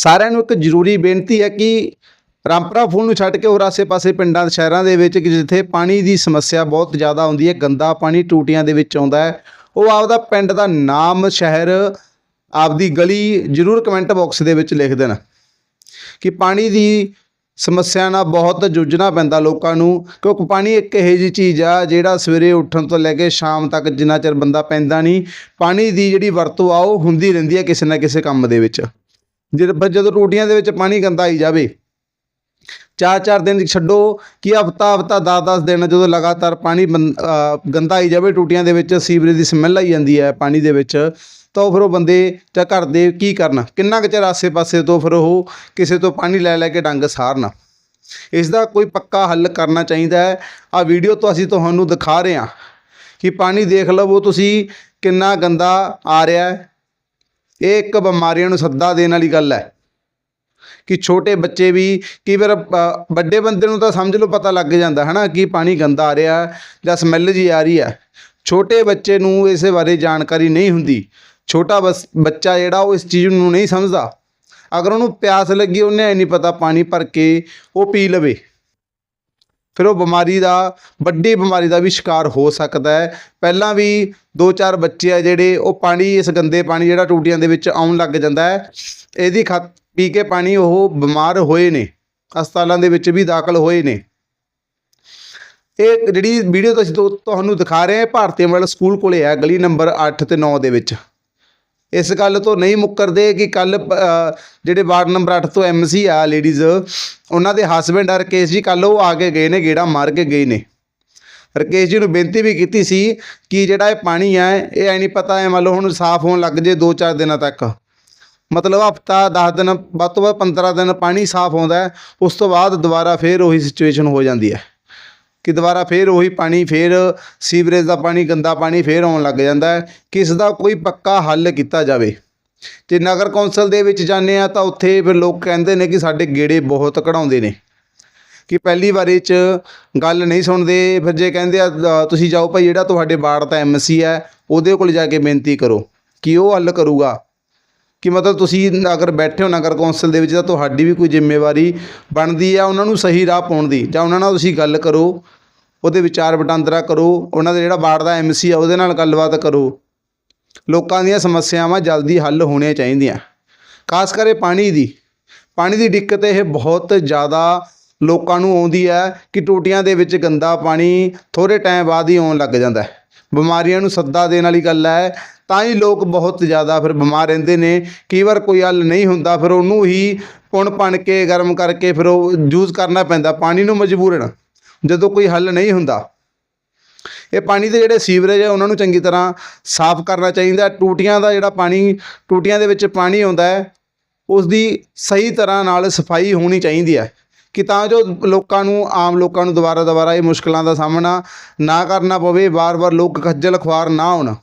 ਸਾਰਿਆਂ ਨੂੰ ਇੱਕ ਜ਼ਰੂਰੀ ਬੇਨਤੀ ਹੈ ਕਿ ਰਾਮਪਰਾ ਫੂਲ ਨੂੰ ਛੱਡ ਕੇ ਹੋਰ ਆਸੇ-ਪਾਸੇ ਪਿੰਡਾਂ ਤੇ ਸ਼ਹਿਰਾਂ ਦੇ ਵਿੱਚ ਕਿ ਜਿੱਥੇ ਪਾਣੀ ਦੀ ਸਮੱਸਿਆ ਬਹੁਤ ਜ਼ਿਆਦਾ ਆਉਂਦੀ ਹੈ, ਗੰਦਾ ਪਾਣੀ ਟੂਟੀਆਂ ਦੇ ਵਿੱਚ ਆਉਂਦਾ ਹੈ, ਉਹ ਆਪਦਾ ਪਿੰਡ ਦਾ ਨਾਮ, ਸ਼ਹਿਰ, ਆਪਦੀ ਗਲੀ ਜ਼ਰੂਰ ਕਮੈਂਟ ਬਾਕਸ ਦੇ ਵਿੱਚ ਲਿਖ ਦੇਣ ਕਿ ਪਾਣੀ ਦੀ ਸਮੱਸਿਆ ਨਾਲ ਬਹੁਤ ਜੂਝਣਾ ਪੈਂਦਾ ਲੋਕਾਂ ਨੂੰ, ਕਿਉਂਕਿ ਪਾਣੀ ਇੱਕ ਇਹੋ ਜਿਹੀ ਚੀਜ਼ ਆ ਜਿਹੜਾ ਸਵੇਰੇ ਉੱਠਣ ਤੋਂ ਲੈ ਕੇ ਸ਼ਾਮ ਤੱਕ ਜਿੰਨਾ ਚਿਰ ਬੰਦਾ ਪੈਂਦਾ ਨਹੀਂ, ਪਾਣੀ ਦੀ ਜਿਹੜੀ ਵਰਤੋਂ ਆ ਉਹ ਹੁੰਦੀ ਰਹਿੰਦੀ ਹੈ ਕਿਸੇ ਨਾ ਕਿਸੇ ਕੰਮ ਦੇ ਵਿੱਚ। ਜਦ ਪਰ ਜਦੋਂ ਟੂਟੀਆਂ ਦੇ ਵਿੱਚ ਪਾਣੀ ਗੰਦਾ ਆਈ ਜਾਵੇ ਚਾਰ ਚਾਰ ਦਿਨ ਛੱਡੋ ਕਿ ਹਫਤਾ ਹਫਤਾ 10 10 ਦਿਨ ਜਦੋਂ ਲਗਾਤਾਰ ਪਾਣੀ ਬੰ- ਗੰਦਾ ਆਈ ਜਾਵੇ, ਟੂਟੀਆਂ ਦੇ ਵਿੱਚ ਸੀਵਰੇਜ ਦੀ ਸਮੈਲ ਆਈ ਜਾਂਦੀ ਹੈ ਪਾਣੀ ਦੇ ਵਿੱਚ, ਤਾਂ ਉਹ ਫਿਰ ਉਹ ਬੰਦੇ ਜਾਂ ਘਰ ਦੇ ਕੀ ਕਰਨ? ਕਿੰਨਾ ਕੁ ਚਿਰ ਆਸੇ-ਪਾਸੇ ਤੋਂ ਫਿਰ ਉਹ ਕਿਸੇ ਤੋਂ ਪਾਣੀ ਲੈ ਲੈ ਕੇ ਡੰਗ ਸਾਰਨ? ਇਸ ਦਾ ਕੋਈ ਪੱਕਾ ਹੱਲ ਕਰਨਾ ਚਾਹੀਦਾ ਹੈ। ਆ ਵੀਡੀਓ ਤੋਂ ਅਸੀਂ ਤੁਹਾਨੂੰ ਦਿਖਾ ਰਹੇ ਹਾਂ ਕਿ ਪਾਣੀ ਦੇਖ ਲਵੋ ਤੁਸੀਂ ਕਿੰਨਾ ਗੰਦਾ ਆ ਰਿਹਾ ਹੈ। ਇਹ ਇੱਕ ਬਿਮਾਰੀਆਂ ਨੂੰ ਸੱਦਾ ਦੇਣ ਵਾਲੀ ਗੱਲ ਹੈ ਕਿ ਛੋਟੇ ਬੱਚੇ ਵੀ ਕਈ ਵਾਰ ਵੱਡੇ ਬੰਦੇ ਨੂੰ ਤਾਂ ਸਮਝ ਲਓ ਪਤਾ ਲੱਗ ਜਾਂਦਾ ਹੈ ਨਾ ਕਿ ਪਾਣੀ ਗੰਦਾ ਆ ਰਿਹਾ ਜਾਂ ਸਮੈਲ ਜੀ ਆ ਰਹੀ ਹੈ। ਛੋਟੇ ਬੱਚੇ ਨੂੰ ਇਸੇ ਬਾਰੇ ਜਾਣਕਾਰੀ ਨਹੀਂ ਹੁੰਦੀ। ਛੋਟਾ ਬਸ, ਬੱਚਾ ਜਿਹੜਾ ਉਹ ਇਸ ਚੀਜ਼ ਨੂੰ ਨਹੀਂ ਸਮਝਦਾ। ਅਗਰ ਉਹਨੂੰ ਪਿਆਸ ਲੱਗੀ, ਉਹਨੇ ਨਹੀਂ ਪਤਾ ਪਾਣੀ ਭਰ ਕੇ ਉਹ ਪੀ ਲਵੇ। ਫਿਰ ਉਹ ਬਿਮਾਰੀ ਦਾ, ਵੱਡੀ ਬਿਮਾਰੀ ਦਾ ਵੀ ਸ਼ਿਕਾਰ ਹੋ ਸਕਦਾ ਹੈ। ਪਹਿਲਾਂ ਵੀ ਦੋ ਚਾਰ ਬੱਚੇ ਆ ਜਿਹੜੇ, ਉਹ ਪਾਣੀ, ਇਸ ਗੰਦੇ ਪਾਣੀ ਜਿਹੜਾ ਟੂਟੀਆਂ ਦੇ ਵਿੱਚ ਆਉਣ ਲੱਗ ਜਾਂਦਾ ਹੈ, ਇਹਦੀ ਖਾ, ਪੀ ਕੇ ਪਾਣੀ ਉਹ ਬਿਮਾਰ ਹੋਏ ਨੇ, ਹਸਪਤਾਲਾਂ ਦੇ ਵਿੱਚ ਵੀ ਦਾਖਲ ਹੋਏ ਨੇ। ਇਹ ਜਿਹੜੀ ਵੀਡੀਓ ਤੁਸੀਂ ਤੁ- ਤੁਹਾਨੂੰ ਦਿਖਾ ਰਹੇ ਹਾਂ ਭਾਰਤੀ ਮਿਡਲ ਸਕੂਲ ਕੋਲੇ ਹੈ ਗਲੀ ਨੰਬਰ 8 ਤੇ 9 ਦੇ ਵਿੱਚ। ਇਸ ਗੱਲ ਤੋਂ ਨਹੀਂ ਮੁੱਕਰਦੇ ਕਿ ਕੱਲ ਜਿਹੜੇ ਵਾਰਡ ਨੰਬਰ 8 ਤੋਂ ਐਮਸੀ ਆ ਲੇਡੀਜ਼ ਉਹਨਾਂ ਦੇ ਹਸਬੰਡ ਆ ਰਕੇਸ਼ ਜੀ ਕੱਲ ਉਹ ਆ ਕੇ ਗਏ ਨੇ, ਗੇੜਾ ਮਾਰ ਕੇ ਗਏ ਨੇ। ਰਕੇਸ਼ ਜੀ ਨੂੰ ਬੇਨਤੀ ਵੀ ਕੀਤੀ ਸੀ ਕਿ ਜਿਹੜਾ ਇਹ ਪਾਣੀ ਹੈ ਇਹ ਐ ਨਹੀਂ ਪਤਾ, ਐ ਮੰਨ ਲਓ ਹੁਣ ਸਾਫ਼ ਹੋਣ ਲੱਗ ਜੇ 2-4 ਦਿਨਾਂ ਤੱਕ। ਮਤਲਬ ਹਫਤਾ 10 ਦਿਨ, ਵੱਧ ਤੋਂ ਵੱਧ 15 ਦਿਨ ਪਾਣੀ ਸਾਫ਼ ਆਉਂਦਾ ਉਸ ਤੋਂ ਬਾਅਦ ਦੁਬਾਰਾ ਫੇਰ ਉਹੀ ਸਿਚੁਏਸ਼ਨ ਹੋ ਜਾਂਦੀ ਹੈ। ਕਿ ਦੁਬਾਰਾ ਫੇਰ ਉਹੀ ਪਾਣੀ, ਫੇਰ ਸੀਵਰੇਜ ਦਾ ਪਾਣੀ, ਗੰਦਾ ਪਾਣੀ ਫੇਰ ਆਉਣ ਲੱਗ ਜਾਂਦਾ ਹੈ ਕਿ ਇਸ ਦਾ ਕੋਈ ਪੱਕਾ ਹੱਲ ਕੀਤਾ ਜਾਵੇ। ਤੇ ਨਗਰ ਕੌਂਸਲ ਦੇ ਵਿੱਚ ਜਾਂਦੇ ਆ ਤਾਂ ਉੱਥੇ ਫਿਰ ਲੋਕ ਕਹਿੰਦੇ ਨੇ ਕਿ ਸਾਡੇ ਗੇੜੇ ਬਹੁਤ ਕਢਾਉਂਦੇ ਨੇ। ਕਿ ਪਹਿਲੀ ਵਾਰੀ ਚ ਗੱਲ ਨਹੀਂ ਸੁਣਦੇ, ਫਿਰ ਜੇ ਕਹਿੰਦੇ ਆ ਤੁਸੀਂ ਜਾਓ ਭਾਈ ਜਿਹੜਾ ਤੁਹਾਡੇ ਵਾਰਡ ਦਾ ਐਮਸੀ ਹੈ, ਉਹਦੇ ਕੋਲ ਜਾ ਕੇ ਬੇਨਤੀ ਕਰੋ ਕਿ ਉਹ ਹੱਲ ਕਰੂਗਾ। ਕਿ ਮਤਲਬ ਤੁਸੀਂ ਅਗਰ ਬੈਠੇ ਹੋ ਨਗਰ ਕੌਂਸਲ ਦੇ ਵਿੱਚ ਤਾਂ ਤੁਹਾਡੀ ਵੀ ਕੋਈ ਜ਼ਿੰਮੇਵਾਰੀ ਬਣਦੀ ਆ ਉਹਨਾਂ ਨੂੰ ਸਹੀ ਰਾਹ ਪਾਉਣ ਦੀ। ਜਾਂ ਉਹਨਾਂ ਨਾਲ ਤੁਸੀਂ ਗੱਲ ਕਰੋ, ਉਹਦੇ ਵਿਚਾਰ ਵਟਾਂਦਰਾ ਕਰੋ, ਉਹਨਾਂ ਦਾ ਜਿਹੜਾ ਵਾਰਡ ਦਾ ਐਮਸੀ ਆ ਉਹਦੇ ਨਾਲ ਗੱਲਬਾਤ ਕਰੋ। ਲੋਕਾਂ ਦੀਆਂ ਸਮੱਸਿਆਵਾਂ ਜਲਦੀ ਹੱਲ ਹੋਣੀਆਂ ਚਾਹੀਦੀਆਂ। ਖਾਸ ਕਰਕੇ ਪਾਣੀ ਦੀ। ਪਾਣੀ ਦੀ ਦਿੱਕਤ ਇਹ ਬਹੁਤ ਜ਼ਿਆਦਾ ਲੋਕਾਂ ਨੂੰ ਆਉਂਦੀ ਹੈ ਕਿ ਟੂਟੀਆਂ ਦੇ ਵਿੱਚ ਗੰਦਾ ਪਾਣੀ ਥੋੜ੍ਹੇ ਟਾਈਮ ਬਾਅਦ ਹੀ ਆਉਣ ਲੱਗ ਜਾਂਦਾ ਹੈ। ਬਿਮਾਰੀਆਂ ਨੂੰ ਸੱਦਾ ਦੇਣ ਵਾਲੀ ਗੱਲ ਹੈ ਤਾਂ ਹੀ ਲੋਕ ਬਹੁਤ ਜ਼ਿਆਦਾ ਫਿਰ ਬਿਮਾਰ ਰਹਿੰਦੇ ਨੇ। ਕਈ ਵਾਰ ਕੋਈ ਹੱਲ ਨਹੀਂ ਹੁੰਦਾ, ਫਿਰ ਉਹਨੂੰ ਹੀ ਪੁਣ ਪਣ ਕੇ, ਗਰਮ ਕਰਕੇ ਫਿਰ ਉਹ ਯੂਜ਼ ਕਰਨਾ ਪੈਂਦਾ, ਪਾਣੀ ਨੂੰ ਮਜਬੂਰਨ ਜਦੋਂ ਕੋਈ ਹੱਲ ਨਹੀਂ ਹੁੰਦਾ। ਇਹ ਪਾਣੀ ਦੇ ਜਿਹੜੇ ਸੀਵਰੇਜ ਹੈ ਉਹਨਾਂ ਨੂੰ ਚੰਗੀ ਤਰ੍ਹਾਂ ਸਾਫ਼ ਕਰਨਾ ਚਾਹੀਦਾ। ਟੂਟੀਆਂ ਦਾ ਜਿਹੜਾ ਪਾਣੀ, ਟੂਟੀਆਂ ਦੇ ਵਿੱਚ ਪਾਣੀ ਆਉਂਦਾ ਹੈ ਉਸ ਦੀ ਸਹੀ ਤਰ੍ਹਾਂ ਨਾਲ ਸਫ਼ਾਈ ਹੋਣੀ ਚਾਹੀਦੀ ਹੈ। ਕਿ ਤਾਂ ਜੋ ਲੋਕਾਂ ਨੂੰ, ਆਮ ਲੋਕਾਂ ਨੂੰ ਦੁਬਾਰਾ ਦੁਬਾਰਾ ਇਹ ਮੁਸ਼ਕਲਾਂ ਦਾ ਸਾਹਮਣਾ ਨਾ ਕਰਨਾ ਪਵੇ, ਵਾਰ-ਵਾਰ ਲੋਕ ਖੱਜਲ ਖੁਆਰ ਨਾ ਹੋਣ।